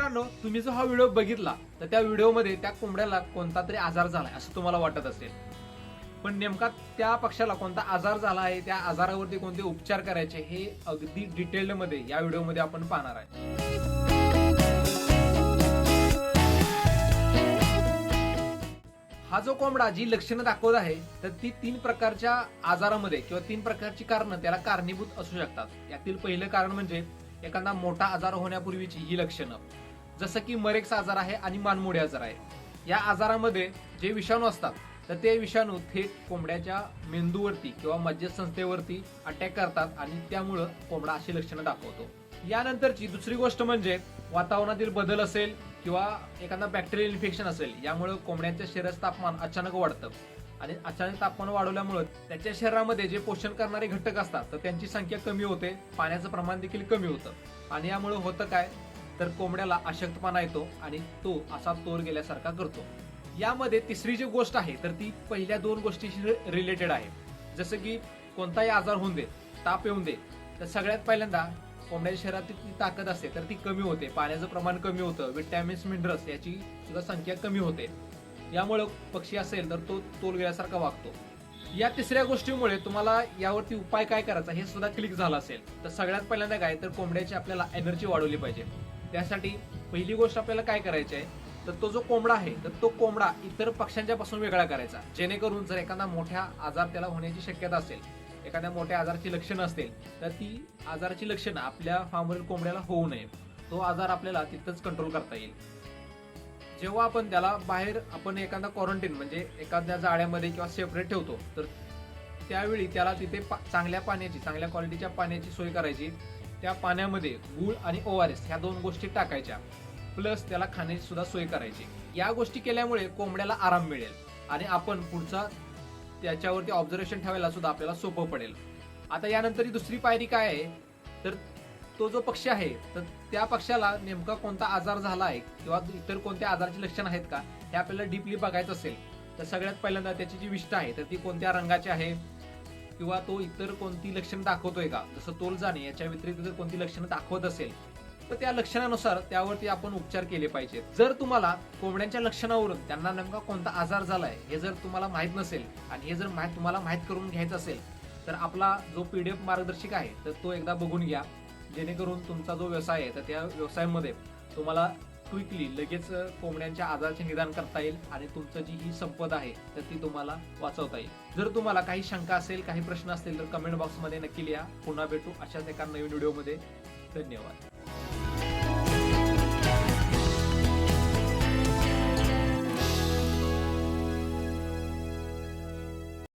मित्रांनो तुम्ही जो हा व्हिडिओ बघितला तर त्या व्हिडिओमध्ये त्या कोंबड्याला कोणता तरी आजार झालाय असं तुम्हाला वाटत असेल. पण नेमका त्या पक्षाला कोणता आजार झाला आहे त्या आजारावरती कोणते उपचार करायचे हे अगदी डिटेल मध्ये या व्हिडिओमध्ये आपण पाहणार आहे. हा जो कोंबडा जी लक्षणं दाखवत आहे तर ती तीन प्रकारच्या आजारामध्ये किंवा तीन प्रकारची कारणं त्याला कारणीभूत असू शकतात. यातील पहिलं कारण म्हणजे एखादा मोठा आजार होण्यापूर्वीची ही लक्षणं. जसं की मरेक्स आजार आहे आणि मानमोडे आजार आहे. या आजारामध्ये जे विषाणू असतात तर ते विषाणू थेट कोंबड्याच्या मेंदूवरती किंवा मज्जासंस्थेवरती अटॅक करतात आणि त्यामुळं कोंबडा अशी लक्षणं दाखवतो. यानंतरची दुसरी गोष्ट म्हणजे वातावरणातील बदल असेल किंवा एखादा बॅक्टेरियल इन्फेक्शन असेल यामुळे कोंबड्यांच्या शरीराचं तापमान अचानक वाढतं. आणि अचानक तापमान वाढवल्यामुळे त्याच्या शरीरामध्ये जे पोषण करणारे घटक असतात तर त्यांची संख्या कमी होते पाण्याचं प्रमाण देखील कमी होतं. आणि यामुळे होतं काय? तर कोंबड्याला अशक्तपणा येतो आणि तो असा तोर गेल्यासारखा करतो. यामध्ये तिसरी जी गोष्ट आहे तर ती पहिल्या दोन गोष्टीशी रिलेटेड आहे. जसं की कोणताही आजार होऊन दे ताप येऊन दे तर सगळ्यात पहिल्यांदा कोंबड्याच्या शरीरात ती ताकद असते तर ती कमी होते. पाण्याचं प्रमाण कमी होतं विटॅमिन्स मिनरल्स याची सुद्धा संख्या कमी होते. यामुळे पक्षी असेल तर तो तोल गेल्यासारखा वागतो. या तिसऱ्या गोष्टीमुळे तुम्हाला यावरती उपाय काय करायचा हे सुद्धा क्लिक झालं असेल. तर सगळ्यात पहिल्यांदा काय तर कोंबड्याची आपल्याला एनर्जी वाढवली पाहिजे. त्यासाठी पहिली गोष्ट आपल्याला काय करायची आहे? तर तो जो कोंबडा आहे तर तो कोंबडा इतर पक्ष्यांच्या पासून वेगळा करायचा. जेणेकरून जर एखादा मोठ्या आजार त्याला होण्याची शक्यता असेल एखाद्या मोठ्या आजाराची लक्षणं असतील तर ती आजाराची लक्षणं आपल्या फार्मवरील कोंबड्याला होऊ नये. तो आजार आपल्याला तिथंच कंट्रोल करता येईल. जेव्हा आपण त्याला बाहेर आपण एखादा क्वारंटीन म्हणजे एखाद्या जाळ्यामध्ये किंवा सेपरेट ठेवतो तर त्यावेळी त्याला तिथे पा- चांगल्या पाण्याची चांगल्या क्वालिटीच्या पाण्याची सोय करायची. त्या पाण्यामध्ये गुळ आणि ओ आर एस ह्या दोन गोष्टी टाकायच्या. प्लस त्याला खाण्याची सुद्धा सोय करायची. या गोष्टी केल्यामुळे कोंबड्याला आराम मिळेल आणि आपण पुढचा त्याच्यावरती ऑब्झर्वेशन ठेवायला सुद्धा आपल्याला सोपं पडेल. आता यानंतर ही दुसरी पायरी काय आहे? तर तो जो पक्षी आहे तर त्या पक्षाला नेमका कोणता आजार झाला आहे किंवा इतर कोणत्या आजाराची लक्षणं आहेत का हे आपल्याला डीपली बघायचं असेल. तर सगळ्यात पहिल्यांदा त्याची जी विष्ठा आहे तर ती कोणत्या रंगाची आहे? किंवा तो इतर कोणती लक्षणं दाखवतोय का? जसं तोल जाणे याच्या व्यतिरिक्त जर कोणती लक्षणं दाखवत असेल तर त्या लक्षणानुसार त्यावरती आपण उपचार केले पाहिजेत. जर तुम्हाला कोंबड्यांच्या लक्षणावरून त्यांना नेमका कोणता आजार झालाय हे जर तुम्हाला माहीत नसेल आणि हे जर माहीत तुम्हाला माहीत करून घ्यायचं असेल तर आपला जो पी डी एफ मार्गदर्शक आहे तर तो एकदा बघून घ्या. जेणेकरून तुमचा जो व्यवसाय आहे तर त्या व्यवसायामध्ये तुम्हाला क्विकली लगेच कोंबड्यांच्या आजाराचे निदान करता येईल आणि तुमचं जी ही संपदा आहे तर ती तुम्हाला वाचवता येईल. जर तुम्हाला काही शंका असेल काही प्रश्न असतील तर कमेंट बॉक्समध्ये नक्की लिहा. पुन्हा भेटू अशाच एका नवीन व्हिडिओमध्ये धन्यवाद.